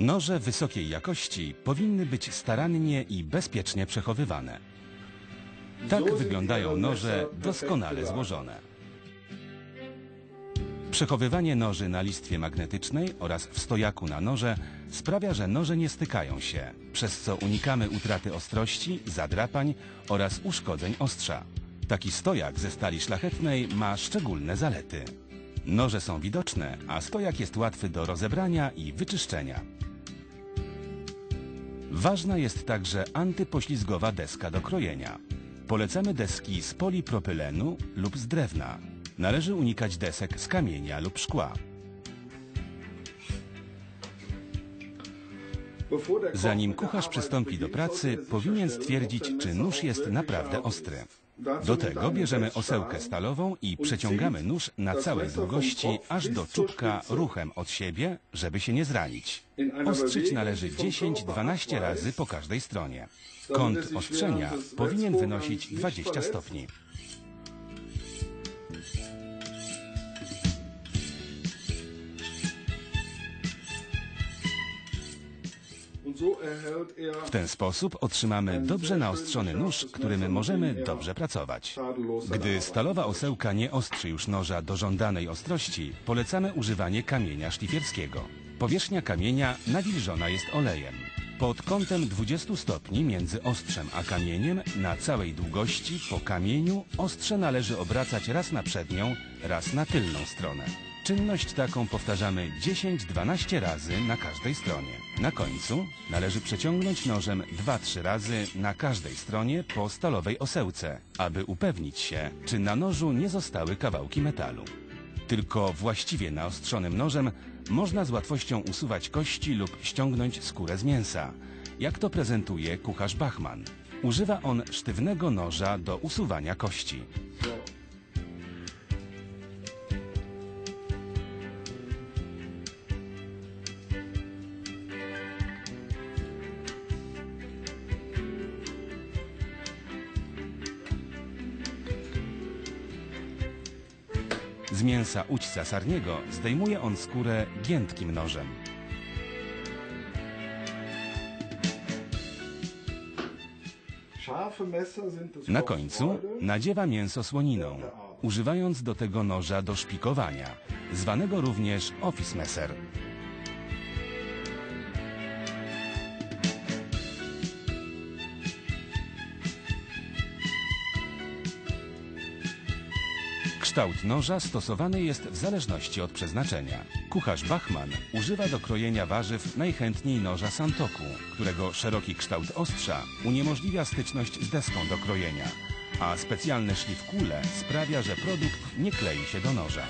Noże wysokiej jakości powinny być starannie i bezpiecznie przechowywane. Tak wyglądają noże doskonale złożone. Przechowywanie noży na listwie magnetycznej oraz w stojaku na noże sprawia, że noże nie stykają się, przez co unikamy utraty ostrości, zadrapań oraz uszkodzeń ostrza. Taki stojak ze stali szlachetnej ma szczególne zalety. Noże są widoczne, a stojak jest łatwy do rozebrania i wyczyszczenia. Ważna jest także antypoślizgowa deska do krojenia. Polecamy deski z polipropylenu lub z drewna. Należy unikać desek z kamienia lub szkła. Zanim kucharz przystąpi do pracy, powinien stwierdzić, czy nóż jest naprawdę ostry. Do tego bierzemy osełkę stalową i przeciągamy nóż na całej długości aż do czubka ruchem od siebie, żeby się nie zranić. Ostrzyć należy 10-12 razy po każdej stronie. Kąt ostrzenia powinien wynosić 20 stopni. W ten sposób otrzymamy dobrze naostrzony nóż, którym możemy dobrze pracować. Gdy stalowa osełka nie ostrzy już noża do żądanej ostrości, polecamy używanie kamienia szlifierskiego. Powierzchnia kamienia nawilżona jest olejem. Pod kątem 20 stopni między ostrzem a kamieniem na całej długości po kamieniu ostrze należy obracać raz na przednią, raz na tylną stronę. Czynność taką powtarzamy 10-12 razy na każdej stronie. Na końcu należy przeciągnąć nożem 2-3 razy na każdej stronie po stalowej osełce, aby upewnić się, czy na nożu nie zostały kawałki metalu. Tylko właściwie naostrzonym nożem można z łatwością usuwać kości lub ściągnąć skórę z mięsa, jak to prezentuje kucharz Bachman. Używa on sztywnego noża do usuwania kości. Z mięsa ućca sarniego zdejmuje on skórę giętkim nożem. Na końcu nadziewa mięso słoniną, używając do tego noża do szpikowania, zwanego również office messer. Kształt noża stosowany jest w zależności od przeznaczenia. Kucharz Bachman używa do krojenia warzyw najchętniej noża Santoku, którego szeroki kształt ostrza uniemożliwia styczność z deską do krojenia, a specjalny szlif kule sprawia, że produkt nie klei się do noża.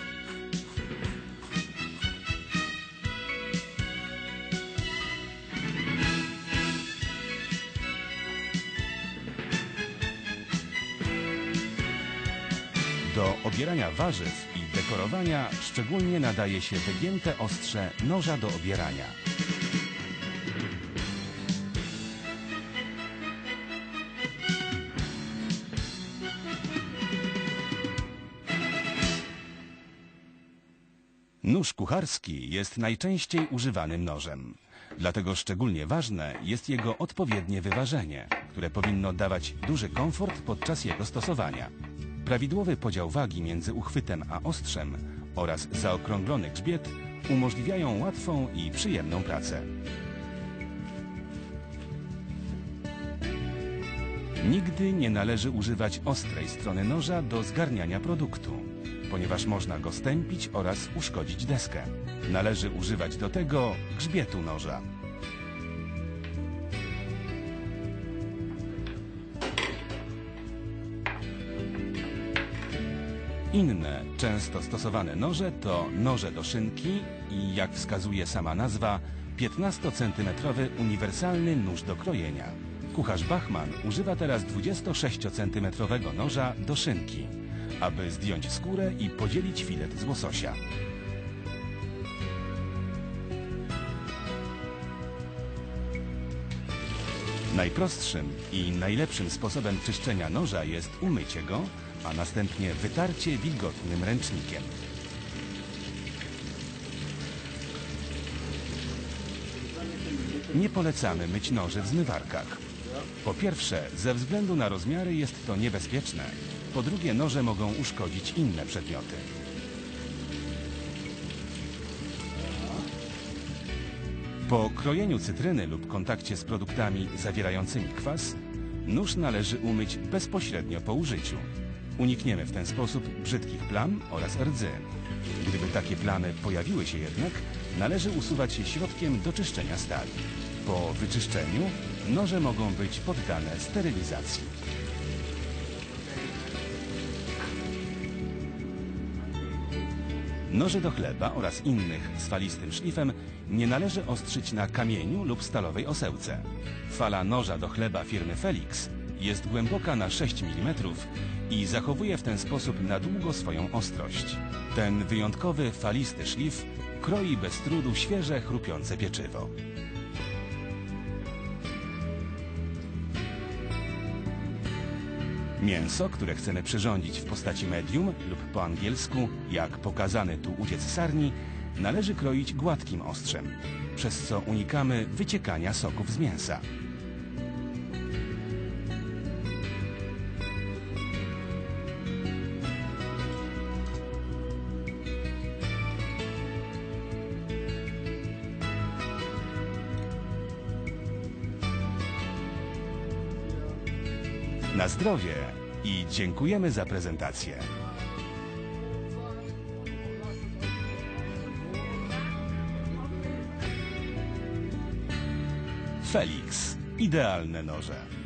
Do obierania warzyw i dekorowania szczególnie nadaje się wygięte ostrze noża do obierania. Nóż kucharski jest najczęściej używanym nożem. Dlatego szczególnie ważne jest jego odpowiednie wyważenie, które powinno dawać duży komfort podczas jego stosowania. Prawidłowy podział wagi między uchwytem a ostrzem oraz zaokrąglony grzbiet umożliwiają łatwą i przyjemną pracę. Nigdy nie należy używać ostrej strony noża do zgarniania produktu, ponieważ można go stępić oraz uszkodzić deskę. Należy używać do tego grzbietu noża. Inne, często stosowane noże to noże do szynki i, jak wskazuje sama nazwa, 15-centymetrowy uniwersalny nóż do krojenia. Kucharz Bachman używa teraz 26-centymetrowego noża do szynki, aby zdjąć skórę i podzielić filet z łososia. Najprostszym i najlepszym sposobem czyszczenia noża jest umycie go, a następnie wytarcie wilgotnym ręcznikiem. Nie polecamy myć noży w zmywarkach. Po pierwsze, ze względu na rozmiary jest to niebezpieczne. Po drugie, noże mogą uszkodzić inne przedmioty. Po krojeniu cytryny lub kontakcie z produktami zawierającymi kwas, nóż należy umyć bezpośrednio po użyciu. Unikniemy w ten sposób brzydkich plam oraz rdzy. Gdyby takie plamy pojawiły się jednak, należy usuwać je środkiem do czyszczenia stali. Po wyczyszczeniu noże mogą być poddane sterylizacji. Noże do chleba oraz innych z falistym szlifem nie należy ostrzyć na kamieniu lub stalowej osełce. Fala noża do chleba firmy Felix jest głęboka na 6 mm i zachowuje w ten sposób na długo swoją ostrość. Ten wyjątkowy falisty szlif kroi bez trudu świeże, chrupiące pieczywo. Mięso, które chcemy przyrządzić w postaci medium lub po angielsku, jak pokazany tu uciec sarni, należy kroić gładkim ostrzem, przez co unikamy wyciekania soków z mięsa. Na zdrowie i dziękujemy za prezentację. Felix. Idealne noże.